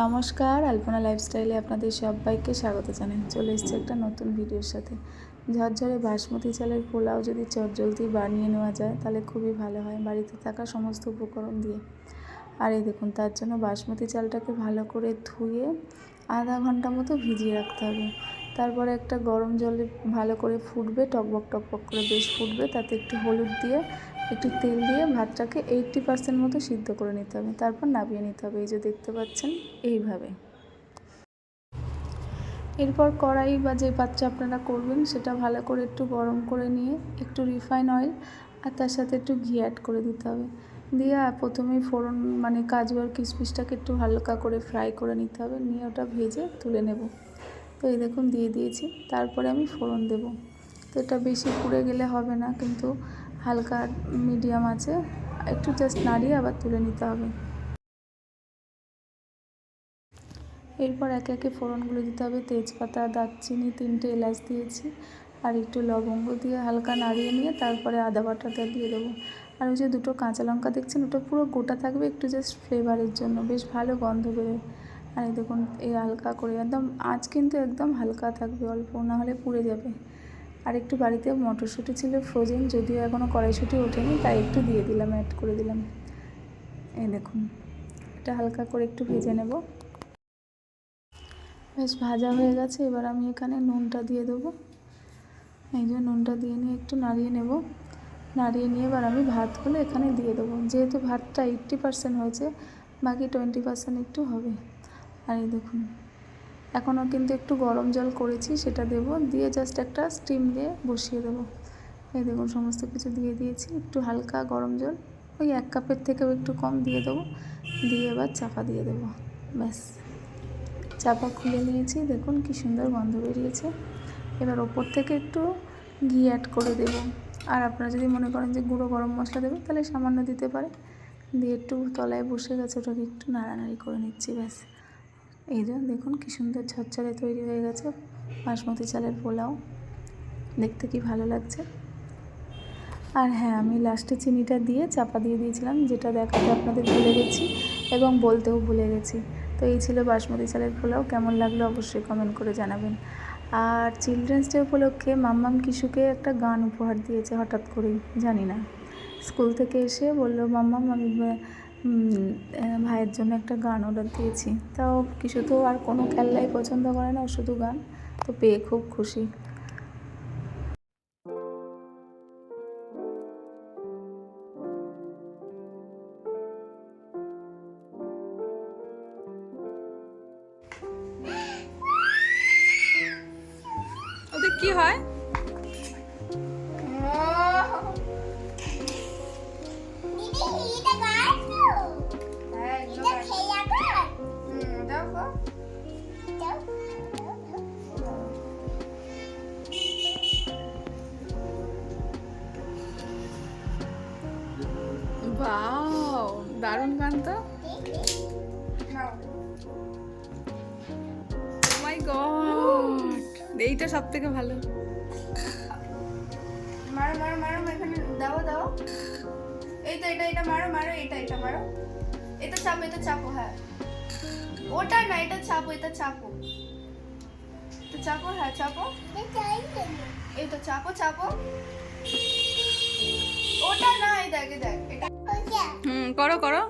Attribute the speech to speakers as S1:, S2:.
S1: নমস্কার, আলপনা লাইফস্টাইলে আপনাদের সবাইকে স্বাগত জানাই। চলে এসেছে একটা নতুন ভিডিওর সাথে। ঝরঝরে বাসমতি চালের পোলাও যদি চটজলদি বানিয়ে নেওয়া যায়, তাহলে খুবই ভালো হয় বাড়িতে থাকা সমস্ত উপকরণ দিয়ে। আর এই দেখুন, তার জন্য বাসমতি চালটাকে ভালো করে ধুয়ে আধা ঘণ্টা মতো ভিজিয়ে রাখতে হবে। তারপরে একটা গরম জলে ভালো করে ফুটবে, টকবক টকবক করে বেশ ফুটবে, তাতে একটু হলুদ দিয়ে একটু তেল দিয়ে ভাতটাকে এইট্টি পার্সেন্ট মতো সিদ্ধ করে নিতে হবে। তারপর নামিয়ে নিতে হবে। এই যে দেখতে পাচ্ছেন, এইভাবে। এরপর কড়াই বা যে পাত্রে আপনারা করবেন, সেটা ভালো করে একটু গরম করে নিয়ে একটু রিফাইন অয়েল আর তার সাথে একটু ঘি অ্যাড করে দিতে হবে। দিয়ে প্রথমেই ফোড়ন মানে কাজু আর কিশমিশটাকে একটু হালকা করে ফ্রাই করে নিতে হবে। নিয়ে ওটা ভেজে তুলে নেব। তো এই দেখুন, দিয়ে দিয়েছি। তারপরে আমি ফোড়ন দেব। তো এটা বেশি পুড়ে গেলে হবে না, কিন্তু হালকা মিডিয়াম আছে। একটু জাস্ট নাড়িয়ে আবার তুলে নিতে হবে। এরপর একে একে ফোড়নগুলো দিতে হবে। তেজপাতা, দারচিনি তিনটে এলাচ দিয়েছি। আর একটু লবঙ্গ দিয়ে হালকা নাড়িয়ে নিয়ে তারপরে আদা বাটাটা দিয়ে দেবো। আর ওই যে দুটো কাঁচা লঙ্কা দেখছেন, ওটা পুরো গোটা থাকবে একটু জাস্ট ফ্লেভারের জন্য। বেশ ভালো গন্ধ বেরোয়। আর এই দেখুন, এই হালকা করে একদম, আঁচ কিন্তু একদম হালকা থাকবে অল্প না হলে পুড়ে যাবে। আর একটু বাড়িতে মটরশুঁটি ছিল ফ্রোজেন যদিও এখনও কড়াইশুঁটি ওঠেনি, তাই একটু দিয়ে দিলাম অ্যাড করে দিলাম। এই দেখুন, এটা হালকা করে একটু ভেজে নেব। বেশ ভাজা হয়ে গেছে, এবার আমি এখানে নুনটা দিয়ে দেবো। এই যে নুনটা দিয়ে নিয়ে একটু নাড়িয়ে নেব। নাড়িয়ে নিয়ে এবার আমি ভাতগুলো এখানে দিয়ে দেবো। যেহেতু ভাতটা এইট্টি পার্সেন্ট হয়েছে, বাকি টোয়েন্টি পার্সেন্ট একটু হবে। আর এই দেখুন এখনও কিন্তু একটু গরম জল করেছি, সেটা দেবো। দিয়ে জাস্ট একটা স্টিম দিয়ে বসিয়ে দেবো। এই দেখুন, সমস্ত কিছু দিয়ে দিয়েছি। একটু হালকা গরম জল, ওই এক কাপের থেকেও একটু কম দিয়ে দেবো। দিয়ে এবার চাপা দিয়ে দেবো। ব্যাস। চাপা খুলে নিয়েছি। দেখুন কি সুন্দর গন্ধ বেরিয়েছে। এবার ওপর থেকে একটু ঘি অ্যাড করে দেবো। আর আপনারা যদি মনে করেন যে গুঁড়ো গরম মশলা দেবেন, তাহলে সামান্য দিতে পারে। দিয়ে একটু তলায় বসে গেছে, ওটাকে একটু নাড়ানাড়ি করে নিচ্ছি, ব্যাস। এই যে দেখুন কী সুন্দর ঝরঝরে তৈরি হয়ে গেছে বাসমতি চালের পোলাও। দেখতে কি ভালো লাগছে। আর হ্যাঁ আমি লাস্টে চিনিটা দিয়ে চাপা দিয়ে দিয়েছিলাম, যেটা দেখাতে আপনাদের ভুলে গেছি এবং বলতেও ভুলে গেছি। তো এই ছিল বাসমতি চালের পোলাও, কেমন লাগল অবশ্যই কমেন্ট করে জানাবেন। আর চিলড্রেন্স ডে উপলক্ষে মাম্মাম কিশুকে একটা গান উপহার দিয়েছে হঠাৎ করেই, জানি না। স্কুল থেকে এসে বলল, মাম্মাম, আমি ভাইয়ের জন্য একটা গান অর্ডার দিয়েছি। তাও কিছু তো আর কোনো খেললাই পছন্দ করে না শুধু গান। তো পেয়ে খুব খুশি।
S2: ওদের কি হয়? বাও দারুণ গান তো। মাই গড এইটা সব থেকে ভালো।
S3: মারো মারো মারো, এখানে দাও দাও। এই তো এটা এটা মারো মারো এটা এটা মারো। এটা চাপো এটা চাপো হ্যাঁ। ওটা না, এটা চাপো এটা চাপো। এটা চাপো হ্যাঁ চাপো। এটা চাপো চাপো। ওটা না, এই দেখ দেখ, এটা
S2: হুম, করো করো।